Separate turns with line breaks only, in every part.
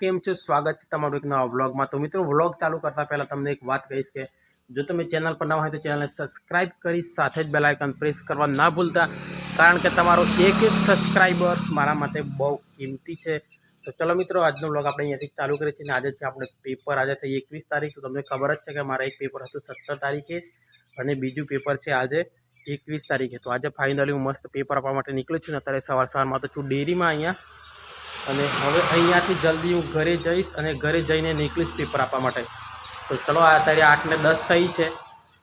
કેમ છો? સ્વાગત છે તમારું એક નવા વ્લોગમાં. તો મિત્રો, વ્લોગ ચાલુ કરતાં પહેલાં તમને એક વાત કહીશ કે જો તમે ચેનલ પર નવા હોય તો ચેનલને સબસ્ક્રાઇબ કરી સાથે જ બેલાઇકન પ્રેસ કરવા ના ભૂલતા, કારણ કે તમારો એક એક સબસ્ક્રાઈબર મારા માટે બહુ કિંમતી છે. તો ચલો મિત્રો, આજનો વ્લોગ આપણે અહીંયાથી ચાલુ કરીએ છીએ અને આજે છે આપણે પેપર આજે થઈ એકવીસ તારીખ, તો તમને ખબર જ છે કે મારા એક પેપર હતું સત્તર તારીખે અને બીજું પેપર છે આજે એકવીસ તારીખે. તો આજે ફાઇનલી હું મસ્ત પેપર આપવા માટે નીકળ્યું છું ને અત્યારે સવાર સવારમાં તો છું ડેરીમાં અહીંયા. અને હવે અહીંયાથી જલ્દી હું ઘરે જઈશ અને ઘરે જઈને નીકળીશ પેપર આપવા માટે. તો ચલો આ અત્યારે આઠ ને દસ થઈ છે.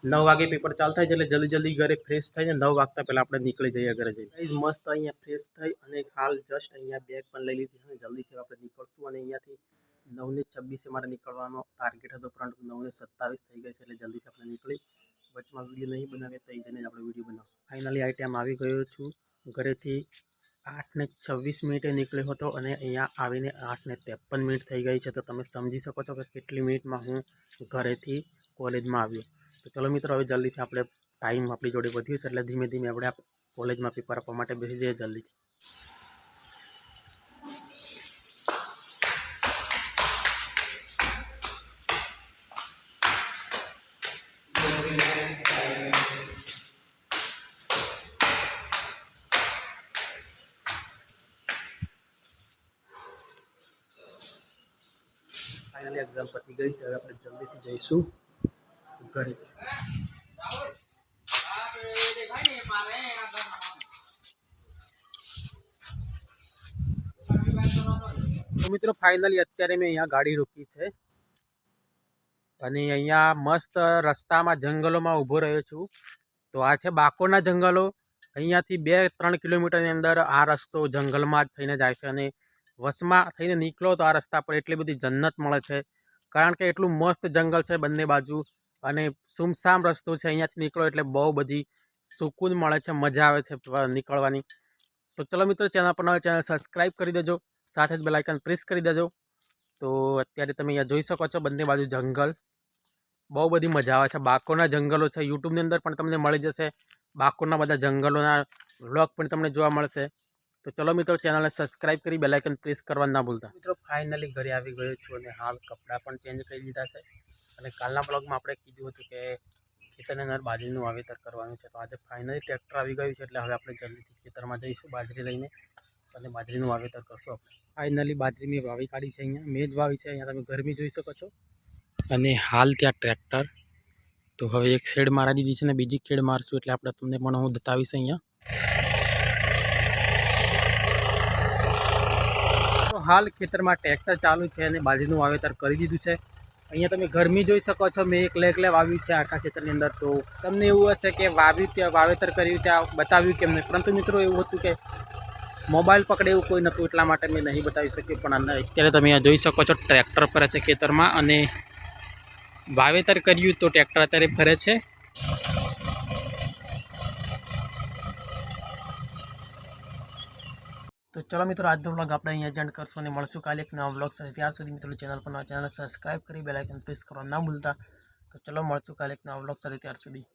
નવ વાગે પેપર ચાલુ થાય છે એટલે જલ્દી જલ્દી ઘરે ફ્રેશ થઈને નવ વાગતા પહેલાં આપણે નીકળી જઈએ ઘરે જઈને. મસ્ત અહીંયા ફ્રેશ થઈ અને હાલ જસ્ટ અહીંયા બેગ પણ લઈ લીધી અને જલ્દીથી આપણે નીકળશું અને અહીંયાથી નવને છવ્વીસે મારે નીકળવાનો ટાર્ગેટ હતો પરંતુ નવને સત્તાવીસ થઈ ગઈ છે એટલે જલ્દીથી આપણે નીકળી. વચમાં વીડિયો નહીં બનાવીએ તો જઈને આપણે વીડિયો બનાવશું. ફાઇનલી આ ટાઈમ આવી ગયો છું. ઘરેથી આઠને છવ્વીસ મિનિટે નીકળ્યો હતો અને અહીંયા આવીને આઠને ત્રેપન મિનિટ થઈ ગઈ છે. તો તમે સમજી શકો છો કે કેટલી મિનિટમાં હું ઘરેથી કોલેજમાં આવ્યો. તો ચલો મિત્રો, હવે જલ્દીથી આપણે ટાઈમ આપણી જોડે વધ્યું છે એટલે ધીમે ધીમે આપણે કોલેજમાં પેપર આપવા માટે બેસી જઈએ જલ્દીથી. ફાઇનલી એક્ઝામ પતી ગઈ છે. હવે આપણે જલ્દીથી જઈશું. ઘરે મિત્રો ફાઇનલી અત્યારે મેં અહીંયા ગાડી રોકી છે. અને અહીંયા મસ્ત રસ્તામાં, જંગલોમાં ઊભો રહ્યો છું. તો આ છે બાકોના જંગલો. અહીંયાથી બે ત્રણ કિલોમીટરની અંદર આ રસ્તો જંગલમાં જ થઈને જાય છે. અને વસમાં થઈને નીકળો તો આ રસ્તા પર એટલી બધી જન્નત મળે છે. કારણ કે એટલું મસ્ત જંગલ છે બંને બાજુ અને સુમસામ રસ્તો છે, અહીંયાથી નીકળો એટલે બહુ બધી સુકૂન મળે છે, મજા આવે છે નીકળવાની. તો ચલો મિત્રો, ચેનલ પર નવા ચેનલ સબસ્ક્રાઈબ કરી દેજો, સાથે જ બેલાઇકન પ્રેસ કરી દેજો. તો અત્યારે તમે અહીંયા જોઈ શકો છો બંને બાજુ જંગલ. બહુ બધી મજા આવે છે. બાકોના જંગલો છે, યુટ્યુબની અંદર પણ તમને મળી જશે. બાકોના બધા જંગલોના વ્લોગ પણ તમને જોવા મળશે. તો ચલો મિત્રો ચેનલને સબસ્ક્રાઇબ કરી બેલાઇકન પ્રેસ કરવા ના ભૂલતા. મિત્રો ફાઇનલી ઘરે આવી ગયો છું અને હાલ કપડાં પણ ચેન્જ કરી દીધા છે. અને કાલના બ્લોગમાં આપણે કીધું હતું કે ખેતરની અંદર બાજરીનું વાવેતર કરવાનું છે. તો આજે ફાઇનલી ટ્રેક્ટર આવી ગયું છે એટલે હવે આપણે જલ્દીથી ખેતરમાં જઈશું બાજરી લઈને અને બાજરીનું વાવેતર કરશું આપણે. ફાઇનલી બાજરી મેં વાવી કાઢી છે અહીંયા. મેં જ વાવી છે અહીંયા. તમે ગરમી જોઈ શકો છો. અને હાલ ત્યાં ટ્રેક્ટર તો હવે એક શેડ મારા દીધી છે ને બીજી ખેડ મારશું એટલે આપણે તમને પણ હું બતાવીશ અહીંયા. હાલ ખેતરમાં ટ્રેક્ટર ચાલુ છે અને બાજરીનું વાવેતર કરી દીધું છે. અહીંયા તમે ગરમી જોઈ શકો છો. મેં એક લેક લે વાવ્યું છે આખા ખેતરની અંદર. તો તમને એવું હશે કે વાવ્યું ત્યાં, વાવેતર કર્યું ત્યાં, બતાવ્યું કેમ નહીં? પરંતુ મિત્રો એવું હતું કે મોબાઈલ પકડે એવું કોઈ નહોતું, એટલા માટે મેં નહીં બતાવી શક્યું. પણ અત્યારે તમે અહીંયા જોઈ શકો છો, ટ્રેક્ટર ફરે છે ખેતરમાં અને વાવેતર કર્યું તો ટ્રેક્ટર અત્યારે ફરે છે. તો ચલો મિત્રો, આજનો વ્લોગ આપણે અહીંયા એન્ડ કરશું અને મળશું કાલે એક નવા વ્લોગ સાથે. ત્યાર સુધી મિત્રો ચેનલ પર ચેનલ સબસ્ક્રાઈબ કરી બેલાઇકન પ્રેસ કરવા ના ભૂલતા. તો ચલો મળશું કાલે એક નવા વ્લોગ સાથે. ત્યાર સુધી.